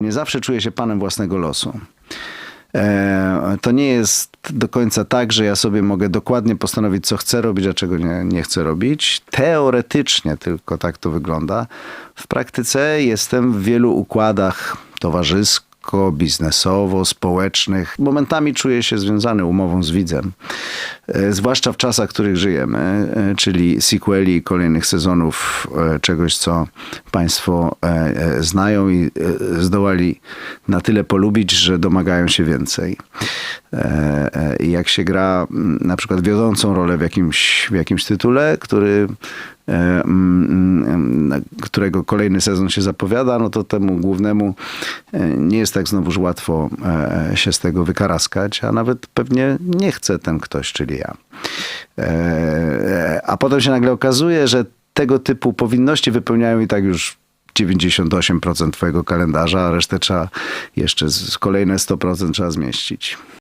Nie zawsze czuję się panem własnego losu. E, To nie jest do końca tak, że ja sobie mogę dokładnie postanowić, co chcę robić, a czego nie, nie chcę robić. Teoretycznie tylko tak to wygląda. W praktyce jestem w wielu układach towarzysko, biznesowo, społecznych. Momentami czuję się związany umową z widzem. E, Zwłaszcza w czasach, w których żyjemy, e, czyli sequeli kolejnych sezonów e, czegoś, co Państwo znają i zdołali na tyle polubić, że domagają się więcej. I jak się gra na przykład wiodącą rolę w jakimś, w jakimś tytule, który którego kolejny sezon się zapowiada, no to temu głównemu e, nie jest tak znowuż łatwo e, się z tego wykaraskać, a nawet pewnie nie chce ten ktoś, czyli ja. E, A potem się nagle okazuje, że tego typu powinności wypełniają i tak już 98% twojego kalendarza, a resztę trzeba jeszcze z kolejne 100% trzeba zmieścić.